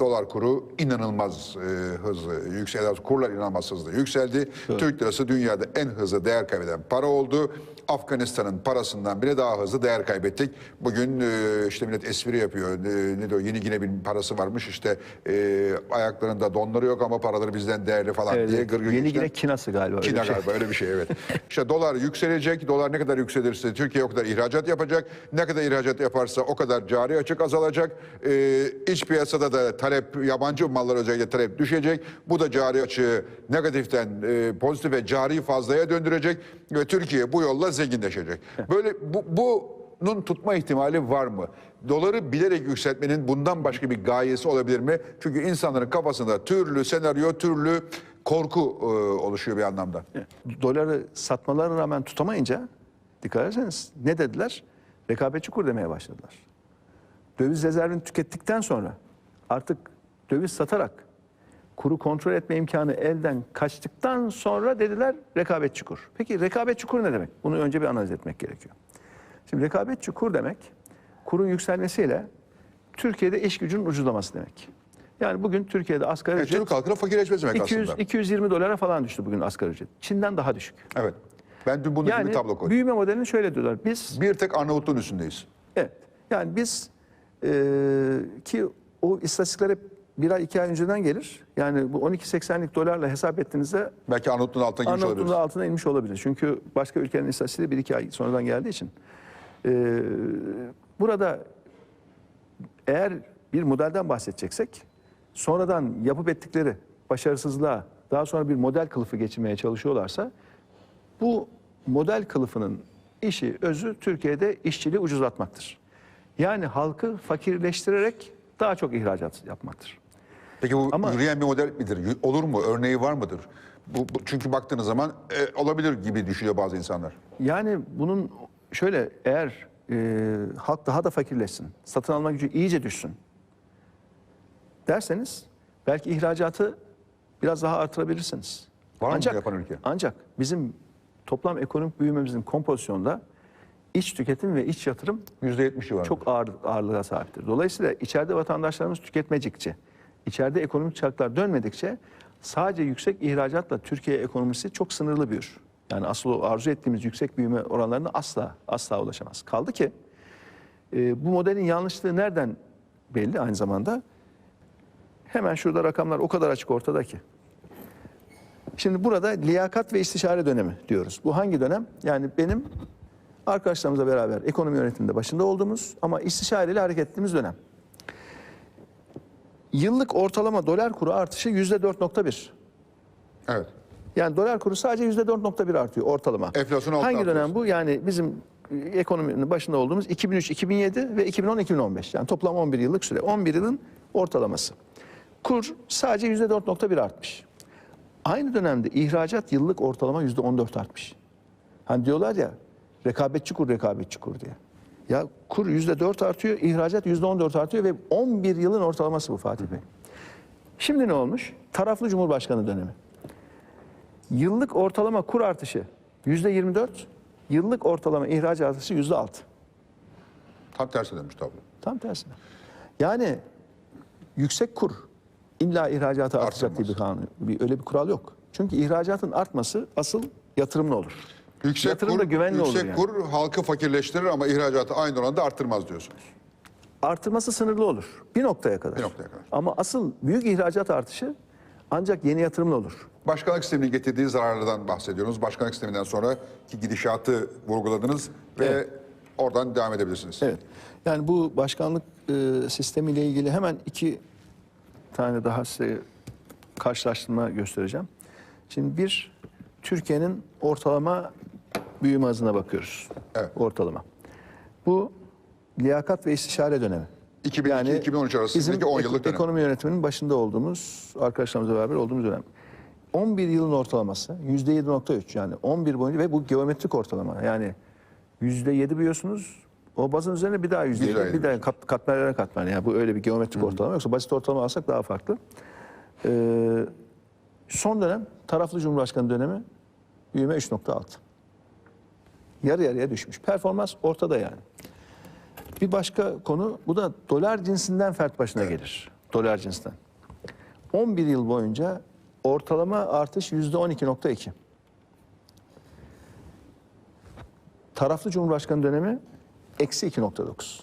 Dolar kuru inanılmaz e, hızlı yükseldi. Kurlar inanılmaz hızlı yükseldi. Türk lirası dünyada en hızlı değer kaybeden para oldu. Afganistan'ın parasından bile daha hızlı değer kaybettik. Bugün e, işte millet espri yapıyor. E, ne diyor? Yeni Gine bir parası varmış. İşte e, ayaklarında donları yok ama paraları bizden değerli falan Evet, diye evet. gırgır Yeni yine kinası galiba. öyle Kina bir şey. galiba öyle bir şey evet. İşte dolar yükselecek. Dolar ne kadar yükselirse Türkiye o kadar ihracat yapacak. Ne kadar ihracat yaparsa o kadar cari açık azalacak. Ee, iç piyasada da talep yabancı mallar özellikle talep düşecek. Bu da cari açığı negatiften e, pozitife cari fazlaya döndürecek ve Türkiye bu yolla zenginleşecek. Böyle bu, bunun tutma ihtimali var mı? Doları bilerek yükseltmenin bundan başka bir gayesi olabilir mi? Çünkü insanların kafasında türlü senaryo, türlü korku e, oluşuyor bir anlamda. Doları satmalarına rağmen tutamayınca dikkat ederseniz ne dediler? Rekabetçi kur demeye başladılar. Döviz rezervini tükettikten sonra artık döviz satarak kuru kontrol etme imkanı elden kaçtıktan sonra dediler rekabetçi kur. Peki rekabetçi kur ne demek? Bunu önce bir analiz etmek gerekiyor. Şimdi rekabetçi kur demek kurun yükselmesiyle Türkiye'de iş gücünün ucuzlaması demek. Yani bugün Türkiye'de asgari ücret Türk halkına fakirleşmesi demek 200, aslında. 220 dolara falan düştü bugün asgari ücret. Çin'den daha düşük. Evet. Ben dün bunun Yani bir tablo koydum. büyüme modelini şöyle diyorlar. Biz Bir tek Arnavutluğun üstündeyiz. evet yani biz eee, ki o istatistikler hep bir ay iki ay önceden gelir. Yani bu 12.80'lik dolarla hesap ettiğinizde Belki Arnavutluğun altına girmiş Arnavutluğun olabiliriz. da altına inmiş olabilir. Çünkü başka ülkenin istatistiği bir iki ay sonradan geldiği için. Eee, burada eğer bir modelden bahsedeceksek sonradan yapıp ettikleri başarısızlığa daha sonra bir model kılıfı geçirmeye çalışıyorlarsa bu model kılıfının işi, özü Türkiye'de işçiliği ucuzlatmaktır. Yani halkı fakirleştirerek daha çok ihracat yapmaktır. Peki bu Ama- yürüyen bir model midir? Olur mu? Örneği var mıdır? Bu, bu- çünkü baktığınız zaman e, olabilir gibi düşünüyor bazı insanlar. Yani bunun şöyle eğer e, halk daha da fakirleşsin, satın alma gücü iyice düşsün derseniz belki ihracatı biraz daha artırabilirsiniz. Var mı bunu yapan ülke? Ancak bizim toplam ekonomik büyümemizin kompozisyonda iç tüketim ve iç yatırım %70 civarında. çok ağır, ağırlığa sahiptir. Dolayısıyla içeride vatandaşlarımız tüketmedikçe, içeride ekonomik çarklar dönmedikçe sadece yüksek ihracatla Türkiye ekonomisi çok sınırlı büyür. Yani asıl arzu ettiğimiz yüksek büyüme oranlarına asla asla ulaşamaz. Kaldı ki e, bu modelin yanlışlığı nereden belli aynı zamanda? Hemen şurada rakamlar o kadar açık ortada ki. Şimdi burada liyakat ve istişare dönemi diyoruz. Bu hangi dönem? Yani benim arkadaşlarımızla beraber ekonomi yönetiminde başında olduğumuz ama istişareyle hareket ettiğimiz dönem. Yıllık ortalama dolar kuru artışı yüzde 4.1. Evet. Yani dolar kuru sadece yüzde 4.1 artıyor ortalama. Enflasyon altı Hangi artıyor. dönem bu? Yani bizim e, ekonominin başında olduğumuz 2003-2007 ve 2010-2015. Yani toplam 11 yıllık süre. 11 yılın ortalaması. Kur sadece yüzde 4.1 artmış. Aynı dönemde ihracat yıllık ortalama yüzde 14 artmış. Hani diyorlar ya rekabetçi kur rekabetçi kur diye. Ya kur yüzde 4 artıyor, ihracat yüzde 14 artıyor ve 11 yılın ortalaması bu Fatih Bey. Şimdi ne olmuş? Taraflı Cumhurbaşkanı dönemi. Yıllık ortalama kur artışı yüzde 24, yıllık ortalama ihraç artışı yüzde 6. Tam tersi demiş tablo. Tam tersine. Yani yüksek kur illa ihracatı artacak diye bir kanun, bir, öyle bir kural yok. Çünkü ihracatın artması asıl yatırımla olur. Yüksek Yatırım da kur, güvenli olur yüksek yani. kur halkı fakirleştirir ama ihracatı aynı oranda arttırmaz diyorsunuz. Artırması sınırlı olur. Bir noktaya kadar. Bir noktaya kadar. Ama asıl büyük ihracat artışı ancak yeni yatırımla olur. Başkanlık sisteminin getirdiği zararlardan bahsediyoruz. Başkanlık sisteminden sonraki gidişatı vurguladınız ve Evet. oradan devam edebilirsiniz. Evet. Yani bu başkanlık e, sistemiyle ilgili hemen iki tane daha size karşılaştırma göstereceğim. Şimdi bir, Türkiye'nin ortalama büyüme hızına bakıyoruz. Evet. Ortalama. Bu liyakat ve istişare dönemi. 2002-2013 arasındaki bizim 10 ek- yıllık dönem. Ekonomi yönetiminin başında olduğumuz, arkadaşlarımızla beraber olduğumuz dönem. 11 yılın ortalaması %7.3 yani 11 boyunca ve bu geometrik ortalama yani %7 biliyorsunuz o bazın üzerine bir daha %7 daha bir daha kat, katmerlere katmer yani bu öyle bir geometrik ortalama yoksa basit ortalama alsak daha farklı. Ee, son dönem taraflı Cumhurbaşkanı dönemi büyüme 3.6. Yarı yarıya düşmüş. Performans ortada yani. Bir başka konu bu da dolar cinsinden fert başına gelir. Dolar cinsinden. 11 yıl boyunca ortalama artış %12.2. Taraflı Cumhurbaşkanı dönemi eksi 2.9.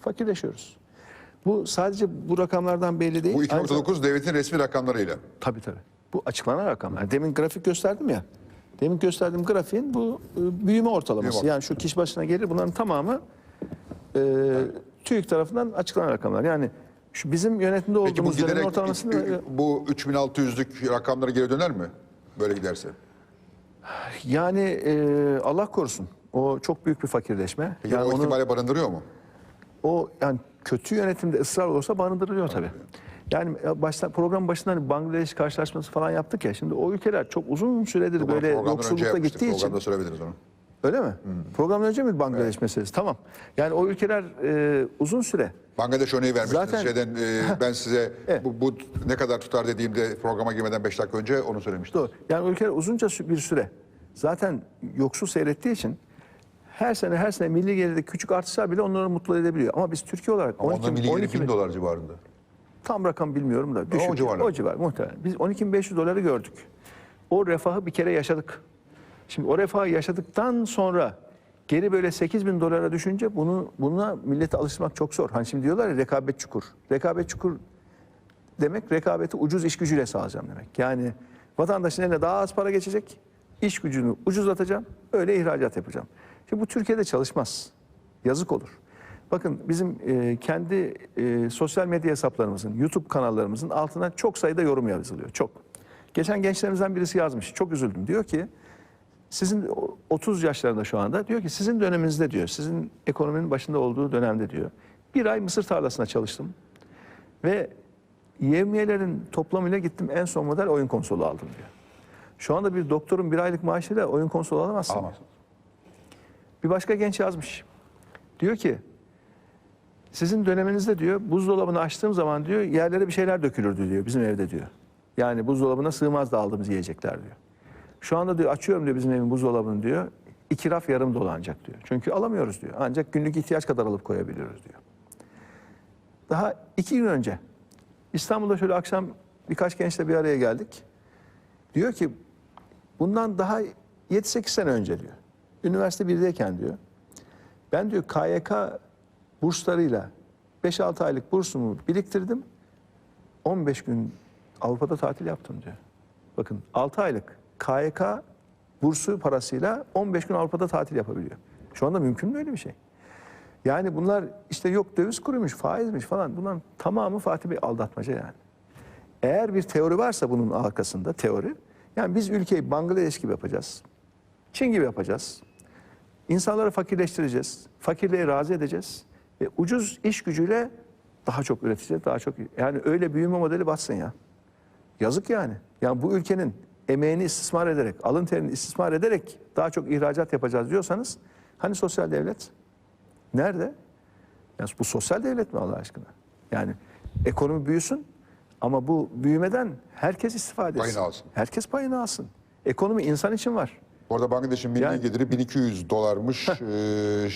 Fakirleşiyoruz. Bu sadece bu rakamlardan belli değil. Bu Aynı zamanda- 2.9 devletin resmi rakamlarıyla. Tabii tabii. Bu açıklanan rakamlar. Demin grafik gösterdim ya. Demin gösterdiğim grafiğin bu e, büyüme ortalaması. Büyüme. Yani şu kişi başına gelir bunların tamamı e, TÜİK tarafından açıklanan rakamlar. Yani şu bizim yönetimde Peki bu olduğumuz dönemin giderek ortalamasını bu 3600'lük rakamlara geri döner mi? Böyle giderse. yani e, Allah korusun. O çok büyük bir fakirleşme. Peki yani o onu- barındırıyor mu? o yani kötü yönetimde ısrar olursa barındırılıyor tabii. Yani başta program başında hani Bangladeş karşılaşması falan yaptık ya. Şimdi o ülkeler çok uzun süredir Bunu böyle yoksullukta gittiği için Programda sorabiliriz onu. Öyle mi? Programdan önce mi Bangladeş meselesi? Tamam. Yani o ülkeler e, uzun süre Bangladeş örneği vermiştiniz. Zaten- Şeyden, e, ben size Evet. bu, bu ne kadar tutar dediğimde programa girmeden 5 dakika önce onu söylemiştim. doğru. Yani o ülkeler uzunca bir süre zaten yoksul seyrettiği için her sene her sene milli gelirde küçük artışlar bile onları mutlu edebiliyor. Ama biz Türkiye olarak Ama 12, onların milli geliri 12 bin dolar civarında. Tam rakam bilmiyorum da düşük. o civarlar. O civar muhtemelen. Biz 12.500 doları gördük. O refahı bir kere yaşadık. Şimdi o refahı yaşadıktan sonra geri böyle 8 bin dolara düşünce bunu buna milleti alıştırmak çok zor. Hani şimdi diyorlar ya rekabet çukur. Rekabet çukur demek rekabeti ucuz iş gücüyle sağlayacağım demek. Yani vatandaşın eline daha az para geçecek, iş gücünü ucuzlatacağım, öyle ihracat yapacağım. Şimdi bu Türkiye'de çalışmaz. Yazık olur. Bakın bizim e, kendi e, sosyal medya hesaplarımızın, YouTube kanallarımızın altına çok sayıda yorum yazılıyor. Çok. Geçen gençlerimizden birisi yazmış. Çok üzüldüm. Diyor ki sizin o- 30 yaşlarında şu anda diyor ki sizin döneminizde diyor, sizin ekonominin başında olduğu dönemde diyor. Bir ay mısır tarlasına çalıştım ve yevmiyelerin toplamıyla gittim en son model oyun konsolu aldım diyor. Şu anda bir doktorun bir aylık maaşıyla oyun konsolu alamazsın. Alamazsın. Bir başka genç yazmış. Diyor ki sizin döneminizde diyor buzdolabını açtığım zaman diyor yerlere bir şeyler dökülürdü diyor bizim evde diyor. Yani buzdolabına sığmazdı aldığımız yiyecekler diyor. Şu anda diyor açıyorum diyor bizim evin buzdolabını diyor. iki raf yarım dolanacak diyor. Çünkü alamıyoruz diyor. Ancak günlük ihtiyaç kadar alıp koyabiliyoruz diyor. Daha iki gün önce İstanbul'da şöyle akşam birkaç gençle bir araya geldik. Diyor ki bundan daha 7-8 sene önce diyor. Üniversite 1'deyken diyor. Ben diyor KYK burslarıyla 5-6 aylık bursumu biriktirdim. 15 gün Avrupa'da tatil yaptım diyor. Bakın 6 aylık KYK bursu parasıyla 15 gün Avrupa'da tatil yapabiliyor. Şu anda mümkün mü öyle bir şey? Yani bunlar işte yok döviz kuruymuş, faizmiş falan. Bunların tamamı Fatih Bey aldatmaca yani. Eğer bir teori varsa bunun arkasında teori, yani biz ülkeyi Bangladeş gibi yapacağız. Çin gibi yapacağız. İnsanları fakirleştireceğiz. Fakirliğe razı edeceğiz. Ve ucuz iş gücüyle daha çok üreteceğiz. Daha çok yani öyle büyüme modeli batsın ya. Yazık yani. Yani bu ülkenin emeğini istismar ederek, alın terini istismar ederek daha çok ihracat yapacağız diyorsanız hani sosyal devlet? Nerede? Ya bu sosyal devlet mi Allah aşkına? Yani ekonomi büyüsün ama bu büyümeden herkes istifade etsin. Payını alsın. Herkes payını alsın. Ekonomi insan için var. Bu arada Bangladeş'in milli Yani- geliri 1200 dolarmış. Ee,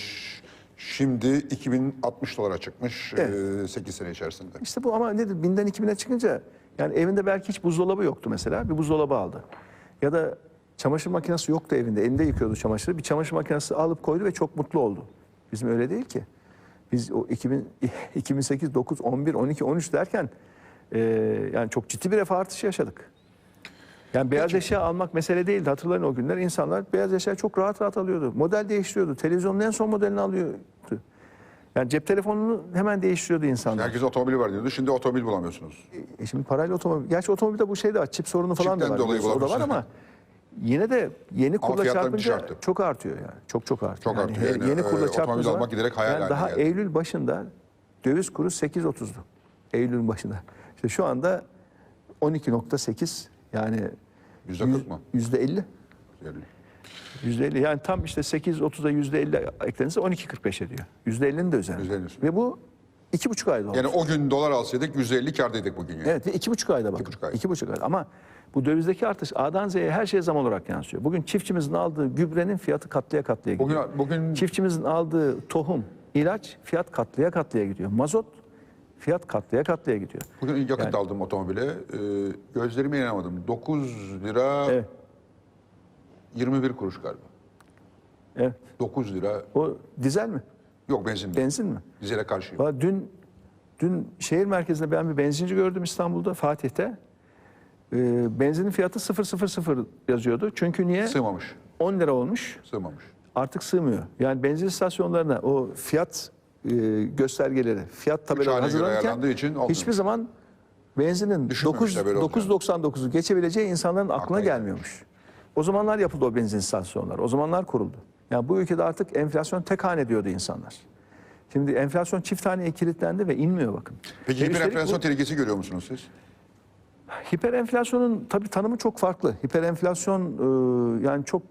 şimdi 2060 dolara çıkmış Evet. 8 sene içerisinde. İşte bu ama nedir? Binden 2000'e çıkınca yani evinde belki hiç buzdolabı yoktu mesela. Bir buzdolabı aldı. Ya da çamaşır makinesi yoktu evinde. Elinde yıkıyordu çamaşırı. Bir çamaşır makinesi alıp koydu ve çok mutlu oldu. Bizim öyle değil ki. Biz o 2000, 2008, 9, 11, 12, 13 derken e, yani çok ciddi bir refah artışı yaşadık. Yani beyaz eşya almak mesele değildi. Hatırlayın o günler insanlar beyaz eşya çok rahat rahat alıyordu. Model değiştiriyordu. Televizyonun en son modelini alıyordu. Yani cep telefonunu hemen değiştiriyordu insanlar. Herkes otomobili var diyordu. Şimdi otomobil bulamıyorsunuz. E şimdi parayla otomobil. Gerçi otomobilde bu şey de var. Çip sorunu falan da Çipten var. dolayı biliyorsun. O da var ama yine de yeni kurla çarpınca arttı. çok artıyor yani. Çok çok artıyor. Çok artıyor he- yani. Yeni Ee, kurla otomobil çarpınca almak giderek hayal yani daha geldi. Eylül başında döviz kuru 8.30'du. Eylül'ün başında. İşte şu anda 12.8 yani Yüzde kırk mı? Yüzde 50. Yani Yüzde 50 yani tam işte 8.30'a yüzde 50 eklenirse 12.45 ediyor. Yüzde 50'nin de üzerinde. Yüzde 50'si. Ve bu iki buçuk ayda oldu. yani o gün dolar alsaydık 150 kardaydık bugün yani. Evet ve iki buçuk ayda bak. İki buçuk ay. İki buçuk ayda. Ama bu dövizdeki artış A'dan Z'ye her şeye zam olarak yansıyor. Bugün çiftçimizin aldığı gübrenin fiyatı katlıya katlıya gidiyor. Bugün bugün Çiftçimizin aldığı tohum, ilaç fiyat katlıya katlıya gidiyor. Mazot Fiyat katlaya katlaya gidiyor. Bugün yakıt Yani- aldım otomobile. E, gözlerime inanamadım. 9 lira Evet. 21 kuruş galiba. Evet. 9 lira. O dizel mi? Yok benzin. Benzin mi? Dizele karşıyım. Valla dün dün şehir merkezinde ben bir benzinci gördüm İstanbul'da Fatih'te. Ee, benzinin fiyatı 000 yazıyordu. Çünkü niye? Sığmamış. 10 lira olmuş. Sığmamış. Artık sığmıyor. Yani benzin istasyonlarına o fiyat e, göstergeleri, fiyat tabelaları hazırlanırken için olmuyor. hiçbir zaman benzinin 9 Düşünmemişler böyle olacağını. 9.99'u geçebileceği insanların aklına Aklına gelmiyormuş. O zamanlar yapıldı o benzin istasyonları. O zamanlar kuruldu. Yani bu ülkede artık enflasyon tek hane diyordu insanlar. Şimdi enflasyon çift haneye kilitlendi ve inmiyor bakın. Peki hiperenflasyon bu- tehlikesi görüyor musunuz siz? Hiperenflasyonun tabii tanımı çok farklı. Hiperenflasyon e, yani çok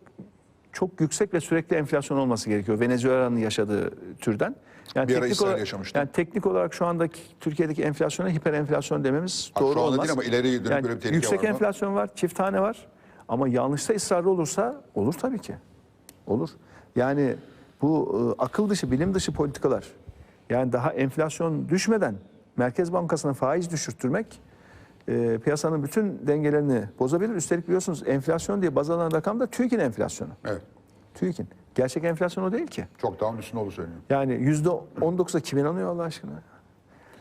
çok yüksek ve sürekli enflasyon olması gerekiyor. Venezuela'nın yaşadığı türden. Yani Bir ara İsrail olarak, yaşamıştı. Yani teknik olarak şu andaki Türkiye'deki enflasyona hiperenflasyon dememiz Ha, doğru şu anda olmaz. değil ama ileriye dönük yani böyle bir tehlike yüksek var mı? enflasyon var, çift tane var. Ama yanlışta ısrarlı olursa olur tabii ki. Olur. Yani bu e, akıl dışı, bilim dışı politikalar. Yani daha enflasyon düşmeden Merkez Bankası'na faiz düşürtmek e, piyasanın bütün dengelerini bozabilir. Üstelik biliyorsunuz enflasyon diye baz alınan rakam da TÜİK'in enflasyonu. Evet. TÜİK'in. Gerçek enflasyon o değil ki. Çok daha üstünde olduğu söyleniyor. Yani yüzde 19'a kim inanıyor Allah aşkına?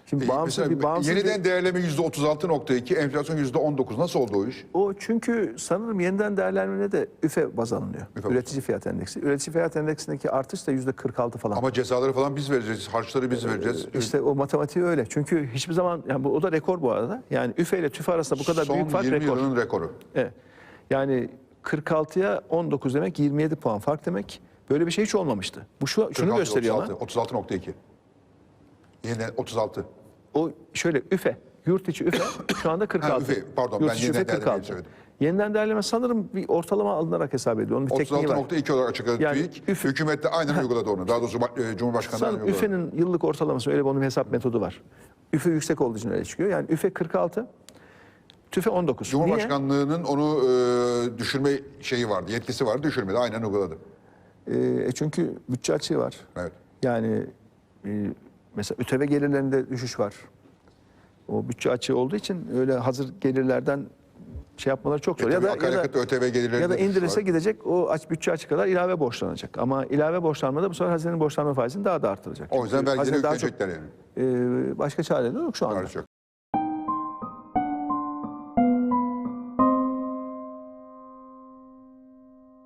Şimdi E, bağımsız mesela bir bağımsız yeniden bir- değerleme %36.2, enflasyon %19. Nasıl oldu o iş? O çünkü sanırım yeniden değerlenmede de üfe baz alınıyor. Üfe Üretici fiyat endeksi. Üretici fiyat endeksindeki artış da yüzde 46 falan. Ama cezaları falan biz vereceğiz, harçları biz vereceğiz. İşte o matematiği öyle. Çünkü hiçbir zaman yani bu, o da rekor bu arada. Yani üfe ile tüfe arasında bu kadar Son büyük fark 20 rekor. yılın rekoru. Evet. Yani 46'ya 19 demek 27 puan fark demek. Böyle bir şey hiç olmamıştı. Bu şu, şunu 46, gösteriyor ama 36, 36.2. Yeniden 36. o şöyle üfe, yurt içi üfe şu anda 46. üfe, pardon, Yurt ben içi yeniden üfe değerlemeyi söyledim. Yeniden değerleme sanırım bir ortalama alınarak hesap ediyor. Onun bir tekniği var. 36.2 olarak açıkladı Yani TÜİK. üf- Hükümet de aynen uyguladı onu. Daha doğrusu e, Cumhurbaşkanı Sanırım uyguladı. üfenin yıllık ortalaması öyle bir onun hesap metodu var. Üfe yüksek olduğu için öyle çıkıyor. Yani üfe 46, tüfe 19. Niye? Cumhurbaşkanlığının onu e, düşürme şeyi vardı, yetkisi vardı, düşürmedi. Aynen uyguladı. Ee, çünkü bütçe açığı var. Evet. Yani e, mesela ÜTV gelirlerinde düşüş var. O bütçe açığı olduğu için öyle hazır gelirlerden şey yapmaları çok zor. E ya da ya da, ÖTV ya da indirirse gidecek o aç bütçe açığı kadar ilave borçlanacak. Ama ilave borçlanmada bu sefer hazinenin borçlanma faizini daha da artıracak. O yüzden vergileri yükleyecekler yani. e, başka çare yok şu anda. Yok.